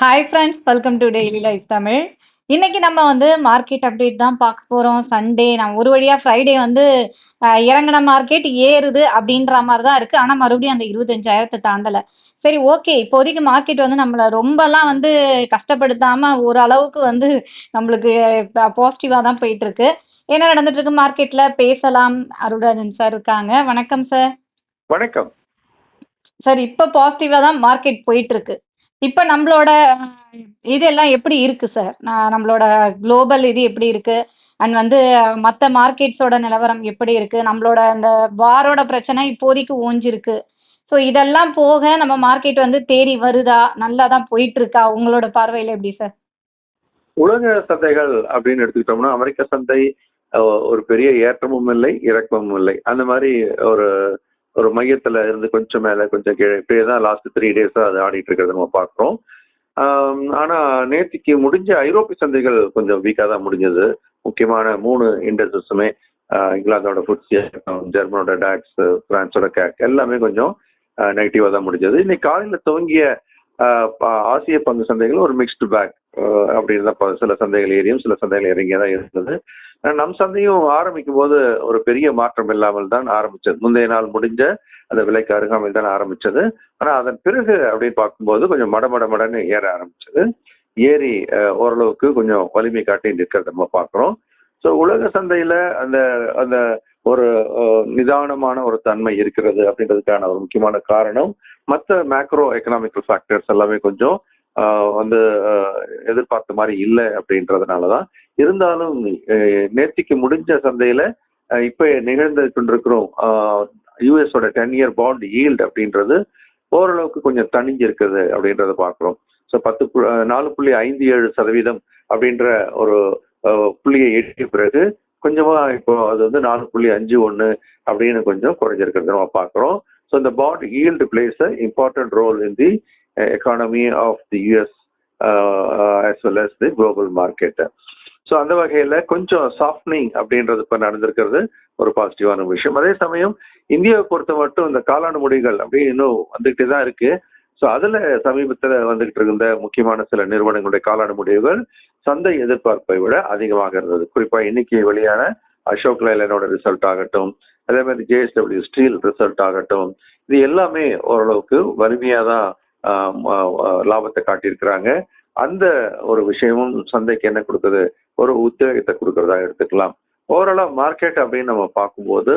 Hi friends welcome to daily life Tamil இன்னைக்கு நம்ம வந்து மார்க்கெட் அப்டேட் தான் பார்க்க போகிறோம் சண்டே நான் ஒரு வழியாக ஃப்ரைடே வந்து இறங்குன மார்க்கெட் ஏறுது அப்படின்ற மாதிரி தான் இருக்குது ஆனால் மறுபடியும் அந்த இருபத்தஞ்சாயிரத்தை தாண்டலை. சரி ஓகே இப்போதைக்கு மார்க்கெட் வந்து நம்மளை ரொம்பலாம் வந்து கஷ்டப்படுத்தாமல் ஓரளவுக்கு வந்து நம்மளுக்கு பாசிட்டிவாக தான் போயிட்டுருக்கு. என்ன நடந்துட்டு இருக்கு மார்க்கெட்டில் பேசலாம். அருள்ராஜன் சார் இருக்காங்க. வணக்கம் சார் வணக்கம். சார் இப்போ பாசிட்டிவாக தான் மார்க்கெட் போயிட்டு இருக்கு இப்போ நம்மளோட இதெல்லாம் எப்படி இருக்கு சார் நான் நம்மளோட குளோபல் இது எப்படி இருக்கு? அண்ட் வந்து மற்ற மார்க்கெட்ஸோட நிலவரம் எப்படி இருக்கு? நம்மளோட அந்த வாரோட பிரச்சனை இப்போதைக்கு ஓஞ்சிருக்கு ஸோ இதெல்லாம் போக நம்ம மார்க்கெட் வந்து தேறி வருதா? நல்லா தான் போயிட்டு இருக்கா உங்களோட பார்வையில் எப்படி சார் உலக சந்தைகள் அப்படின்னு எடுத்துக்கிட்டோம்னா அமெரிக்க சந்தை ஒரு பெரிய ஏற்றமும் இல்லை இறக்கமும் இல்லை. அந்த மாதிரி ஒரு ஒரு மையத்துல இருந்து கொஞ்சம் மேல கொஞ்சம் கீழே இப்படியே தான் லாஸ்ட் த்ரீ டேஸா அது ஆடிட்டு இருக்கிறத நம்ம பார்க்குறோம். ஆனா நேற்றுக்கு முடிஞ்ச ஐரோப்பிய சந்தைகள் கொஞ்சம் வீக்கா தான் முடிஞ்சது. முக்கியமான மூணு இண்டஸ்ட்ரீஸுமே இங்கிலாந்தோட ஃபுட்ஸி ஜெர்மனோட டாக்ஸ் பிரான்ஸோட கேக் எல்லாமே கொஞ்சம் நெகட்டிவா தான் முடிஞ்சது. இன்னைக்கு காலையில துவங்கிய ஆசிய பங்கு சந்தைகள் ஒரு மிக்ஸ்டு பேக் அப்படின்னு தான் சில சந்தைகள் ஏறியும் சில சந்தைகள் இறங்கியா தான் இருந்தது. நம் சந்தையும் ஆரம்பிக்கும் போது ஒரு பெரிய மாற்றம் இல்லாமல் தான் ஆரம்பிச்சது. முந்தைய நாள் முடிஞ்ச அந்த விலைக்கு அருகாமையில் தான் ஆரம்பிச்சது. ஆனால் அதன் பிறகு அப்படின்னு பார்க்கும்போது கொஞ்சம் மட மடன்னு ஏற ஆரம்பிச்சது. ஏறி ஓரளவுக்கு கொஞ்சம் வலிமை காட்டி நிற்கிறத நம்ம பார்க்குறோம். ஸோ உலக சந்தையில் அந்த அந்த ஒரு நிதானமான ஒரு தன்மை இருக்கிறது அப்படின்றதுக்கான ஒரு முக்கியமான காரணம். மற்ற மேக்ரோ எக்கனாமிக்கல் ஃபேக்டர்ஸ் எல்லாமே கொஞ்சம் வந்து எதிர்பார்த்த மாதிரி இல்லை அப்படின்றதுனால தான் இருந்தாலும் நேர்த்திக்கு முடிஞ்ச சந்தையில இப்ப நிகழ்ந்து கொண்டிருக்கிறோம். யூஎஸோட டென் இயர் பாண்ட் ஈல்டு அப்படின்றது ஓரளவுக்கு கொஞ்சம் தணிஞ்சு இருக்குது அப்படின்றத பார்க்குறோம். ஸோ பத்து நாலு புள்ளி ஐந்து ஏழு சதவீதம் அப்படின்ற ஒரு புள்ளியை எட்டிய பிறகு கொஞ்சமாக இப்போ அது வந்து நாலு புள்ளி அஞ்சு ஒன்று அப்படின்னு கொஞ்சம் குறைஞ்சிருக்கிறது நம்ம பார்க்குறோம். ஸோ இந்த bond yield plays a important role in the economy of the US as well as the global market so அந்த வகையில் கொஞ்சம் சாஃப்ட்னிங் அப்படின்றது இப்போ நடந்திருக்கிறது ஒரு பாசிட்டிவான விஷயம். அதே சமயம் இந்தியாவை பொறுத்த மட்டும் இந்த காலாண்டு முடிகள் அப்படின்னு இன்னும் வந்துகிட்டே தான் இருக்கு. ஸோ அதில் சமீபத்தில் வந்துகிட்டு இருந்த முக்கியமான சில நிறுவனங்களுடைய காலாண்டு முடிவுகள் சந்தை எதிர்பார்ப்பை விட அதிகமாக இருந்தது. குறிப்பாக இன்னைக்கு வெளியான அசோக் லைலனோட ரிசல்ட் ஆகட்டும் அதே மாதிரி ஜேஎஸ்டபிள்யூ ஸ்டீல் ரிசல்ட் ஆகட்டும் இது எல்லாமே ஓரளவுக்கு வலிமையாக தான் லாபத்தை காட்டியிருக்கிறாங்க. அந்த ஒரு விஷயமும் சந்தைக்கு என்ன கொடுக்குது? ஒரு உத்வேகத்தை கொடுக்கறதா எடுத்துக்கலாம். ஓவராலாக மார்க்கெட் அப்படின்னு நம்ம பார்க்கும்போது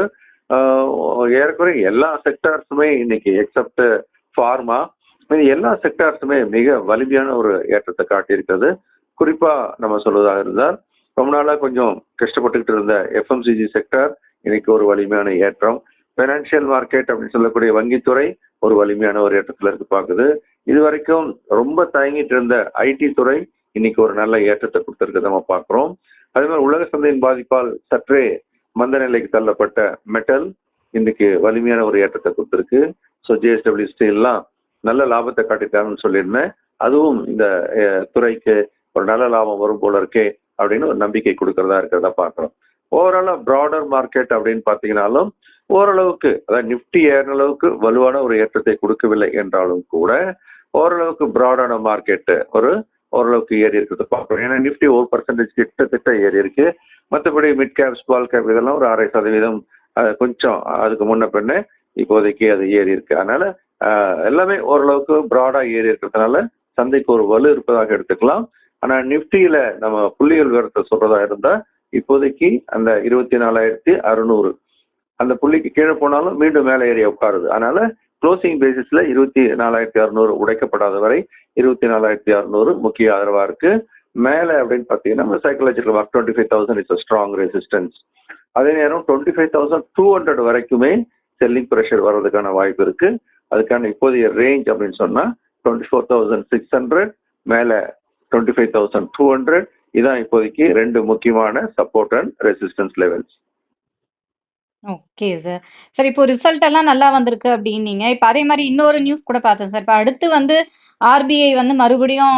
ஆஹ், ஏறக்குறைய எல்லா செக்டார்ஸுமே இன்னைக்கு எக்ஸப்ட் ஃபார்மா எல்லா செக்டார்ஸுமே மிக வலிமையான ஒரு ஏற்றத்தை காட்டியிருக்கிறது. குறிப்பா நம்ம சொல்வதாக இருந்தால் ரொம்ப நாளாக கொஞ்சம் கஷ்டப்பட்டுக்கிட்டு இருந்த எஃப்எம்சிஜி செக்டார் இன்னைக்கு ஒரு வலிமையான ஏற்றம். ஃபைனான்சியல் மார்க்கெட் அப்படின்னு சொல்லக்கூடிய வங்கித்துறை ஒரு வலிமையான ஒரு ஏற்றத்தில் இருக்கு பார்க்குது. இது வரைக்கும் ரொம்ப தயங்கிட்டு இருந்த ஐடி துறை இன்னைக்கு ஒரு நல்ல ஏற்றத்தை கொடுத்திருக்கிறத நம்ம பார்க்குறோம். அதே மாதிரி உலக சந்தையின் பாதிப்பால் சற்றே மந்த நிலைக்கு தள்ளப்பட்ட மெட்டல் இன்னைக்கு வலிமையான ஒரு ஏற்றத்தை கொடுத்துருக்கு. ஸோ ஜிஎஸ்டபிள்யூ ஸ்டீல்லாம் நல்ல லாபத்தை காட்டிட்டாங்கன்னு சொல்லியிருந்தேன். அதுவும் இந்த துறைக்கு ஒரு நல்ல லாபம் வரும் போல இருக்கே அப்படின்னு ஒரு நம்பிக்கை கொடுக்கறதா இருக்கிறதா பார்க்குறோம். ஓவராலாக ப்ராடர் மார்க்கெட் அப்படின்னு பார்த்தீங்கன்னாலும் ஓரளவுக்கு அதாவது நிஃப்டி ஏறின அளவுக்கு வலுவான ஒரு ஏற்றத்தை கொடுக்கவில்லை என்றாலும் கூட ஓரளவுக்கு ப்ராடான மார்க்கெட்டு ஒரு ஓரளவுக்கு ஏறி இருக்கிறத பார்க்குறோம் ஏன்னா நிஃப்டி ஒரு பர்சன்டேஜ் கிட்டத்தட்ட ஏறி இருக்கு. மற்றபடி மிட் கேப் ஸ்மால் கேப் இதெல்லாம் ஒரு அரை சதவீதம் கொஞ்சம் அதுக்கு முன்ன பின்ன இப்போதைக்கு அது ஏறி இருக்கு. அதனால எல்லாமே ஓரளவுக்கு ப்ராடாக ஏறி இருக்கிறதுனால சந்தைக்கு ஒரு வலு இருப்பதாக எடுத்துக்கலாம். ஆனால் நிஃப்டியில நம்ம புள்ளியல் விவரத்தை சொல்றதா இருந்தா இப்போதைக்கு அந்த இருபத்தி நாலாயிரத்தி அறுநூறு. அந்த புள்ளிக்கு கீழே போனாலும் மீண்டும் மேலே ஏறி உட்காருது. அதனால க்ளோசிங் பேசிஸ்ல இருபத்தி நாலாயிரத்தி அறுநூறு உடைக்கப்படாத வரை இருபத்தி நாலாயிரத்தி அறுநூறு முக்கிய ஆதரவா இருக்கு. மேலே அப்படின்னு பார்த்தீங்கன்னா psychological work twenty five thousand it's strong resistance அதே நேரம் twenty five thousand two hundred வரைக்குமே செல்லிங் ப்ரெஷர் வர்றதுக்கான வாய்ப்பு இருக்கு. அதுக்கான இப்போதைய ரேஞ்ச் அப்படின்னு சொன்னா twenty four thousand six hundred மேலே twenty five thousand two hundred இதான் இப்போதைக்கு ரெண்டு முக்கியமான support and resistance levels okay sir sir இப்போ ரிசல்ட் எல்லாம் நல்லா வந்திருக்கு அப்படின்னீங்க. இப்போ அதே மாதிரி இன்னொரு நியூஸ் கூட பார்த்தேன் சார் இப்போ அடுத்து வந்து ஆர்பிஐ வந்து மறுபடியும்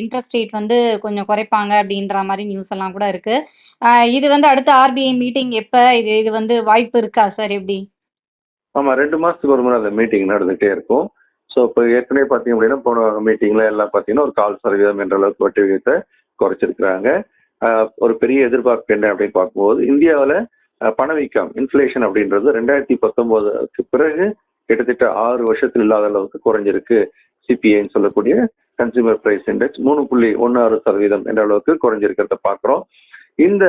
இன்ட்ரெஸ்ட் ரேட் வந்து கொஞ்சம் குறைப்பாங்க அப்படின்ற மாதிரி நியூஸ் எல்லாம் கூட இருக்கு. இது வந்து அடுத்த ஆர்பிஐ மீட்டிங் எப்போ? இது இது வந்து வாய்ப்பு இருக்கா சார் எப்படி? ஆமாம் ரெண்டு மாதத்துக்கு ஒரு முறை அந்த மீட்டிங் நடந்துகிட்டே இருக்கும். ஸோ இப்போ ஏற்கனவே பார்த்தீங்க அப்படின்னா போன மீட்டிங்கில் எல்லாம் பார்த்தீங்கன்னா ஒரு கால் சதவீதம் என்ற அளவுக்கு வட்டி விகிதத்தை குறைச்சிருக்கிறாங்க. ஒரு பெரிய எதிர்பார்ப்பு என்ன அப்படின்னு பார்க்கும்போது இந்தியாவில் பணவீக்கம் இன்ஃப்ளேஷன் அப்படின்றது ரெண்டாயிரத்தி பத்தொன்பதுக்கு பிறகு கிட்டத்தட்ட ஆறு வருஷத்தில் இல்லாத அளவுக்கு குறைஞ்சிருக்கு. சிபிஐன்னு சொல்லக்கூடிய கன்சியூமர் பிரைஸ் இண்டெக்ஸ் மூணு புள்ளி ஒன்று ஆறு சதவீதம் என்ற அளவுக்கு குறைஞ்சிருக்கிறத பார்க்குறோம். இந்த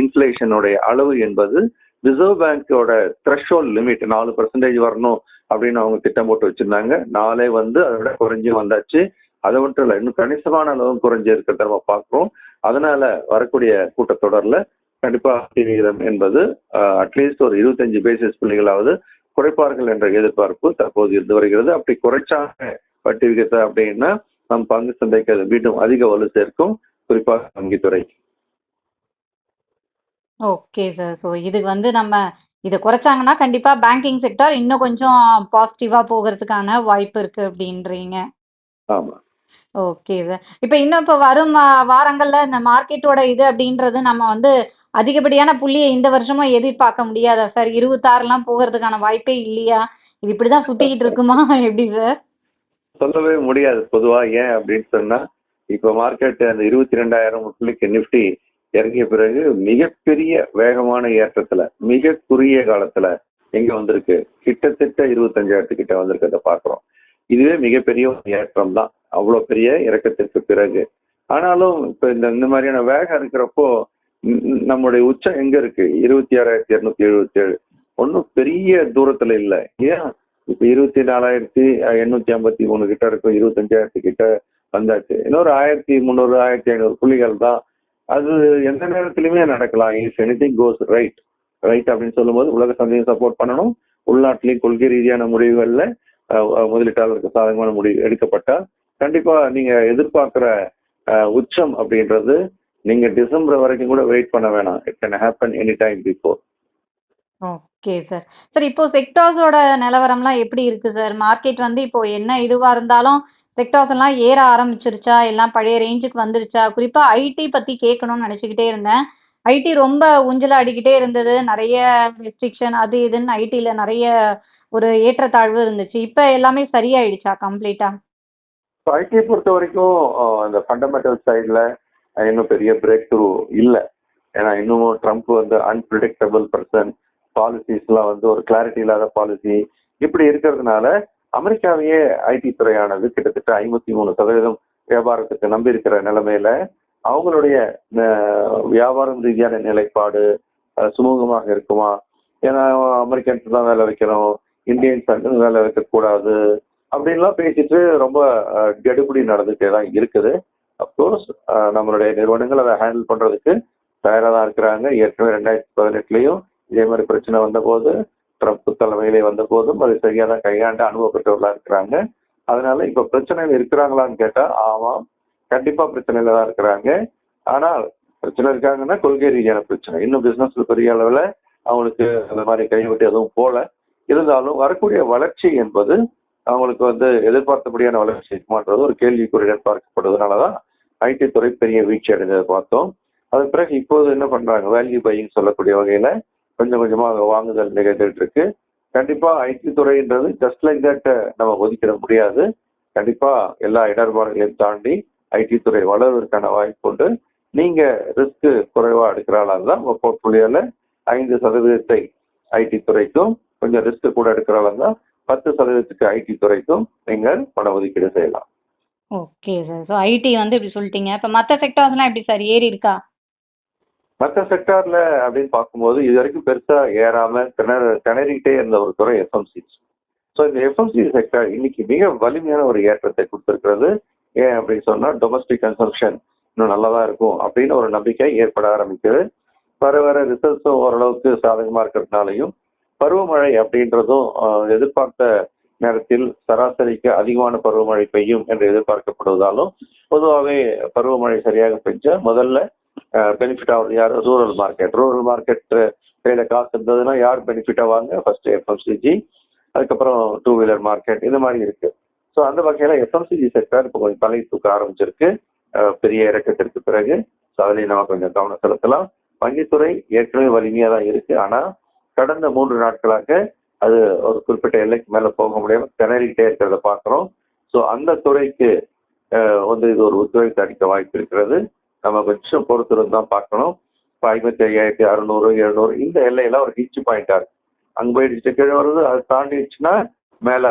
இன்ஃப்ளேஷனுடைய அளவு என்பது ரிசர்வ் பேங்கோட த்ரெஷோல் லிமிட் நாலு பர்சன்டேஜ் வரணும் அப்படின்னு அவங்க திட்டம் போட்டு வச்சிருந்தாங்க. நாளே வந்து அதை விட குறைஞ்சி வந்தாச்சு. அதை மட்டும் இல்லை இன்னும் கணிசமான அளவு குறைஞ்சி இருக்கிறத நம்ம பார்க்குறோம். அதனால வரக்கூடிய கூட்டத்தொடரில் கண்டிப்பா வட்டி விகிதம் என்பது அட்லீஸ்ட் ஒரு இருபத்தஞ்சு பேசிஸ் புள்ளிகளாவது குறைப்பார்கள் என்ற எதிர்பார்ப்பு தற்போது இருந்து வருகிறது. அப்படி குறைச்சாங்க வட்டி விகிதத்தை அப்படின்னா நம் பங்கு சந்தைக்கு அது மீண்டும் அதிக வலு சேர்க்கும் குறிப்பாக வங்கித்துறை. Okay sir. ஸோ இதுக்கு வந்து நம்ம இதை குறைச்சாங்கன்னா கண்டிப்பா பேங்கிங் செக்டார் இன்னும் கொஞ்சம் பாசிட்டிவா போகிறதுக்கான வாய்ப்பு இருக்கு அப்படின்றீங்க. ஆமா. Okay sir. இப்போ இன்னும் இப்போ வரும் வாரங்கள்ல இந்த மார்க்கெட்டோட இது அப்படின்றது நம்ம வந்து அதிகப்படியான புள்ளியை இந்த வருஷமும் எதிர்பார்க்க முடியாதா சார்? இருபத்தாறுலாம் போகிறதுக்கான வாய்ப்பே இல்லையா? இது இப்படிதான் சுத்திக்கிட்டு இருக்குமா? எப்படி சார்? சொல்லவே முடியாது. பொதுவா ஏன் அப்படின்னு சொன்னா இப்ப மார்க்கெட் அந்த இருபத்தி ரெண்டாயிரம் புள்ளிக்கு நிப்டி இறங்கிய பிறகு மிகப்பெரிய வேகமான ஏற்றத்துல மிக குறுகிய காலத்துல எங்க வந்திருக்கு. கிட்டத்தட்ட இருபத்தஞ்சாயிரத்து கிட்ட வந்திருக்கிறத பாக்குறோம் இதுவே மிகப்பெரிய ஒரு ஏற்றம் தான். அவ்வளவு பெரிய இறக்கத்திற்கு பிறகு. ஆனாலும் இப்ப இந்த இந்த மாதிரியான வேகம் இருக்கிறப்போ நம்முடைய உச்சம் எங்க இருக்கு? இருபத்தி ஆறாயிரத்தி இருநூத்தி எழுபத்தி ஏழு. ஒன்றும் பெரிய தூரத்துல இல்லை. ஏன்? இப்ப இருபத்தி நாலாயிரத்தி எண்ணூத்தி ஐம்பத்தி மூணு கிட்ட இருக்கும் இருபத்தஞ்சாயிரத்து கிட்ட வந்தாச்சு. இன்னொரு ஆயிரத்தி முந்நூறு ஆயிரத்தி ஐநூறு புள்ளிகள் தான். அது எந்த நேரத்திலுமே நடக்கலாம். If anything goes right right அப்படின்னு சொல்லும்போது உலக சந்தையும் சப்போர்ட் பண்ணணும். உள்நாட்டிலையும் கொள்கை ரீதியான முடிவுகள்ல முதலீட்டாளருக்கு சாதகமான முடிவு எடுக்கப்பட்டா கண்டிப்பா நீங்க எதிர்பார்க்கிற அஹ், உச்சம் அப்படின்றது நீங்க டிசம்பர் வரைக்கும் கூட வெயிட் பண்ண வேணாம். It can happen any time before okay sir sir இப்போ செக்டார்ஸோட நிலவரம்லாம் எப்படி இருக்கு சார் மார்க்கெட் வந்து இப்போ என்ன இதுவா இருந்தாலும் செக்டார்ஸ் எல்லாம் ஏற ஆரம்பிச்சிருச்சா? எல்லாம் பழைய ரேஞ்சுக்கு வந்துருச்சா? குறிப்பா ஐடி பத்தி கேட்கணும்னு நினைச்சுக்கிட்டே இருந்தேன். ஐடி ரொம்ப ஊஞ்சல அடிக்கிட்டே இருந்தது. நிறைய ரெஸ்ட்ரிக்ஷன் அது இதுன்னு ஐடில நிறைய ஒரு ஏற்றத்தாழ்வு இருந்துச்சு. இப்போ எல்லாமே சரியாயிடுச்சா கம்ப்ளீட்டா ஐடியை பொறுத்த வரைக்கும் அந்த ஃபண்டமெண்டல் சைடில் இன்னும் பெரிய பிரேக் த்ரூ இல்லை. ஏன்னா இன்னமும் ட்ரம்ப் வந்து அன்பிரடிக்டபிள் பர்சன் பாலிசிஸ்லாம் வந்து ஒரு கிளாரிட்டி இல்லாத பாலிசி இப்படி இருக்கிறதுனால அமெரிக்காவையே ஐடி துறையானது கிட்டத்தட்ட ஐம்பத்தி மூணு சதவீதம் வியாபாரத்துக்கு நம்பி இருக்கிற நிலைமையில அவங்களுடைய வியாபாரம் ரீதியான நிலைப்பாடு சுமூகமாக இருக்குமா? ஏன்னா அமெரிக்கன்ஸ் தான் வேலை வைக்கணும். இந்தியன்ஸ் வந்து வேலை வைக்கக்கூடாது. அப்படின்லாம் பேசிட்டு ரொம்ப கெடுபடி நடந்துகிட்டே நடந்துட்டே தான் இருக்குது. அப்கோர்ஸ் uh, நம்மளுடைய நிறுவனங்கள் அதை ஹேண்டில் பண்றதுக்கு தயாராக தான் இருக்கிறாங்க. ஏற்கனவே ரெண்டாயிரத்தி பதினெட்டுலையும் இதே மாதிரி பிரச்சனை வந்தபோது ட்ரம்ப் தலைமையிலே வந்த போதும் அதை சரியாக தான் கையாண்டு அனுபவப்பட்டவர்களாக இருக்கிறாங்க. அதனால இப்ப பிரச்சனையில் இருக்கிறாங்களான்னு கேட்டா ஆமாம் கண்டிப்பா பிரச்சனையில தான் இருக்கிறாங்க. ஆனால் பிரச்சனை இருக்காங்கன்னா கொள்கை ரீதியான பிரச்சனை. இன்னும் பிசினஸ்ல பெரிய அளவில் அவங்களுக்கு அந்த மாதிரி கைவிட்டு எதுவும் போல. இருந்தாலும் வரக்கூடிய வளர்ச்சி என்பது அவங்களுக்கு வந்து எதிர்பார்த்தபடியான வளர்ச்சி இருக்குமான்றது ஒரு கேள்விக்குறியுடன் பார்க்கப்படுவதனாலதான் ஐடி துறை பெரிய வீழ்ச்சி அடைந்ததை பார்த்தோம். அதன் பிறகு இப்போது என்ன பண்றாங்க? வேல்யூ பையிங் சொல்லக்கூடிய வகையில கொஞ்சம் கொஞ்சமா வாங்குதல் நிகழ்ந்துட்டு இருக்கு. கண்டிப்பா ஐடி துறைன்றது ஜஸ்ட் லைக் தட் நம்ம ஒதுக்கிட முடியாது. கண்டிப்பா எல்லா இடர்பாடுகளையும் தாண்டி ஐடி துறை வளர்வதற்கான வாய்ப்பு உண்டு. நீங்க ரிஸ்க் குறைவா எடுக்கிறாளா தான் உங்க போர்ட்போலியோல ஐந்து சதவீதத்தை ஐடி துறைக்கும் கொஞ்சம் ரிஸ்க் கூட எடுக்கிறாளா தான் பத்து சதவீதத்துக்கு ஐடி துறைக்கும் நீங்கள் பண ஒதுக்கீடு செய்யலாம். ஓகே சார் ஸோ ஐடி வந்து இப்படி சொல்லிட்டீங்க. இப்போ மற்ற செக்டார்ஸ்லாம் எப்படி சார் ஏறி இருக்கா? மற்ற செக்டார்ல அப்படின்னு பார்க்கும்போது இது வரைக்கும் பெருசா ஏறாம திணற திணறிக்கிட்டே இருந்த ஒரு துறை எஃப்எம்சி ஸோ இந்த எஃப்எம்சி செக்டார் இன்னைக்கு மிக வலிமையான ஒரு ஏற்றத்தை கொடுத்திருக்கிறது. ஏன் அப்படின்னு சொன்னா டொமஸ்டிக் கன்சம்ஷன் இன்னும் நல்லா தான் இருக்கும் அப்படின்னு ஒரு நம்பிக்கை ஏற்பட ஆரம்பிக்குது. வர வர ரிசல்ட்ஸும் ஓரளவுக்கு சாதகமா இருக்கிறதுனாலையும் பருவமழை அப்படின்றதும் எதிர்பார்த்த நேரத்தில் சராசரிக்கு அதிகமான பருவமழை பெய்யும் என்று எதிர்பார்க்கப்படுவதாலும் பொதுவாகவே பருவமழை சரியாக பெஞ்சா முதல்ல பெனிஃபிட் ஆகுது யார்? ரூரல் மார்க்கெட் ரூரல் மார்க்கெட் கையில் காசு இருந்ததுன்னா யார் பெனிஃபிட் ஆவாங்க ஃபர்ஸ்ட் எஃப்எம்சிஜி அதுக்கப்புறம் டூ வீலர் மார்க்கெட் இந்த மாதிரி இருக்கு. ஸோ அந்த வகையில் எஃப்எம்சிஜி செக்டர் இப்போ கொஞ்சம் தலை தூக்க ஆரம்பிச்சிருக்கு. பெரிய இறக்கத்திற்கு பிறகு. ஸோ அதிலையும் நம்ம கொஞ்சம் கவனம் செலுத்தலாம். வங்கித்துறை ஏற்கனவே வலிமையாக தான் இருக்கு. ஆனால் கடந்த மூன்று நாட்களாக அது ஒரு குறிப்பிட்ட எல்லைக்கு மேல போக முடியாம திணறிக்கிட்டே இருக்கிறத பாக்குறோம் ஸோ அந்த துறைக்கு வந்து இது ஒரு ஒத்துழைப்பு அளிக்க வாய்ப்பு இருக்கிறது. நம்ம கொஞ்சம் பொறுத்திருந்து தான் பார்க்கணும். இப்போ ஐம்பத்தி ஐயாயிரத்தி அறுநூறு எழுநூறு இந்த எல்லையெல்லாம் ஒரு ஹிச் பாயிண்டா இருக்கு அங்க போயிடுச்சு கீழே வருது. அது தாண்டிடுச்சுன்னா மேல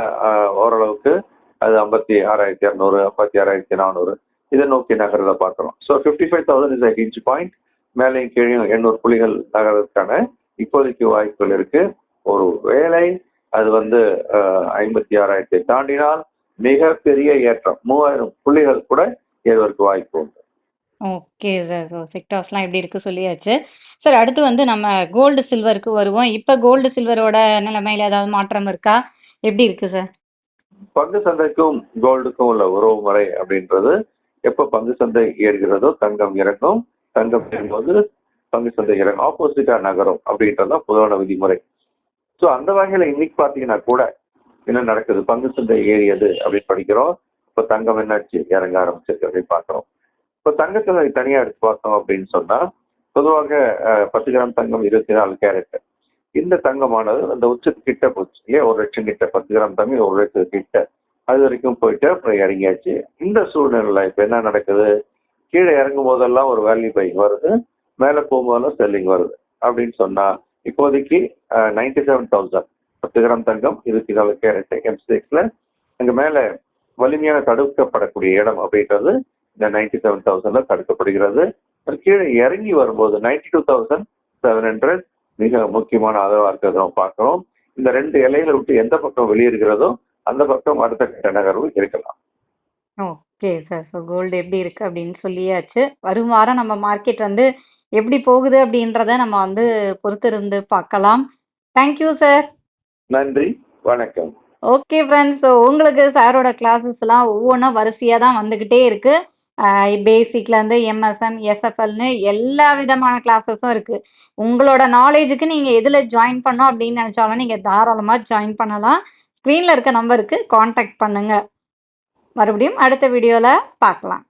ஓரளவுக்கு அது ஐம்பத்தி ஆறாயிரத்தி இரநூறு ஐம்பத்தி ஆறாயிரத்தி நானூறு இதை நோக்கி நகரத பார்க்குறோம். So fifty five thousand is hinge point மேலேயும் கீழே எண்ணூறு புள்ளிகள் நகரத்துக்கான இப்போதைக்கு வாய்ப்புகள் இருக்கு. ஒரு வேளை அது வந்து ஐம்பத்தி ஆறாயிரத்தை தாண்டினால் மிகப்பெரிய ஏற்றம் மூவாயிரம் புள்ளிகள் கூட ஏறுவதற்கு வாய்ப்பு உண்டு. Okay sir. ஸோ செக்டார்ஸ்லாம் எப்படி இருக்கு சொல்லியாச்சு. சார் அடுத்து வந்து நம்ம கோல்டு சில்வருக்கு வருவோம். இப்போ கோல்டு சில்வரோட நிலைமையில ஏதாவது மாற்றம் இருக்கா? எப்படி இருக்கு சார்? பங்கு சந்தைக்கும் கோல்டுக்கும் உள்ள உறவு முறை அப்படின்றது எப்ப பங்கு சந்தை ஏறுகிறதோ தங்கம் இறங்கும். தங்கம் ஏறும்போது பங்கு சந்தை ஆப்போசிட்டா நகரும் அப்படின்றதுதான் பொதுவான விதிமுறை. ஸோ அந்த வகையில இன்னைக்கு பார்த்தீங்கன்னா கூட என்ன நடக்குது? பங்கு சந்தை ஏறியது அப்படின்னு படிக்கிறோம். இப்போ தங்கம் என்னாச்சு? இறங்க ஆரம்பிச்சிருக்கு அப்படின்னு பார்க்குறோம். இப்போ தங்கத்தில் தனியாக எடுத்து பார்த்தோம் அப்படின்னு சொன்னா பொதுவாக பத்து கிராம் தங்கம் இருபத்தி நாலு கேரட். இந்த தங்கமானது அந்த உச்சத்து கிட்ட போச்சு. ஏன்? ஒரு லட்சம் கிட்ட. பத்து கிராம் தங்கம் ஒரு லட்சம் கிட்ட. அது வரைக்கும் போயிட்டு அப்புறம் இறங்கியாச்சு. இந்த சூழ்நிலையில இப்போ என்ன நடக்குது? கீழே இறங்கும் போதெல்லாம் ஒரு வேல்யூ பை வருது. மேல போகும்போதெல்லாம் செல்லிங் வருது. அப்படின்னு சொன்னா இப்போதைக்கு நைன்டி செவன் தௌசண்ட் பத்து கிராம் தங்கம் இருபத்தி நாலு கேரட் எம்சிஎக்ஸ்ல அங்க மேல வலிமையான தடுக்கப்படக்கூடிய இடம் அப்படின்றது இந்த நைன்டி செவன் தௌசண்ட்ல தடுக்கப்படுகிறது. அது கீழே இறங்கி வரும்போது ninety two thousand seven hundred மிக முக்கியமான ஆதரவா இருக்கிறத நம்ம பார்க்கிறோம். இந்த ரெண்டு எல்லைகளை விட்டு எந்த பக்கம் வெளியேறுகிறதோ அந்த பக்கம் அடுத்த கட்ட நகர்வு இருக்கலாம். ஓகே சார் ஸோ கோல்டு எப்படி இருக்கு அப்படின்னு சொல்லியாச்சு. வரும் வாரம் நம்ம மார்க்கெட் வந்து எப்படி போகுது அப்படின்றத நம்ம வந்து பொறுத்திருந்து பார்க்கலாம். தேங்க்யூ சார் நன்றி. வணக்கம். ஓகே ஃப்ரெண்ட்ஸ் ஸோ உங்களுக்கு சாரோட கிளாஸஸ்லாம் ஒவ்வொன்றும் வரிசையாக தான் வந்துக்கிட்டே இருக்கு. பேசிக்லேருந்து எம்எஸ்எம் எஸ்எஃப்எல்னு எல்லா விதமான கிளாஸஸும் இருக்கு. உங்களோட நாலேஜுக்கு நீங்கள் எதில் ஜாயின் பண்ணோம் அப்படின்னு நினச்சாலும் நீங்கள் தாராளமாக ஜாயின் பண்ணலாம். ஸ்க்ரீனில் இருக்க நம்பருக்கு காண்டாக்ட் பண்ணுங்க. மறுபடியும் அடுத்த வீடியோவில் பார்க்கலாம்.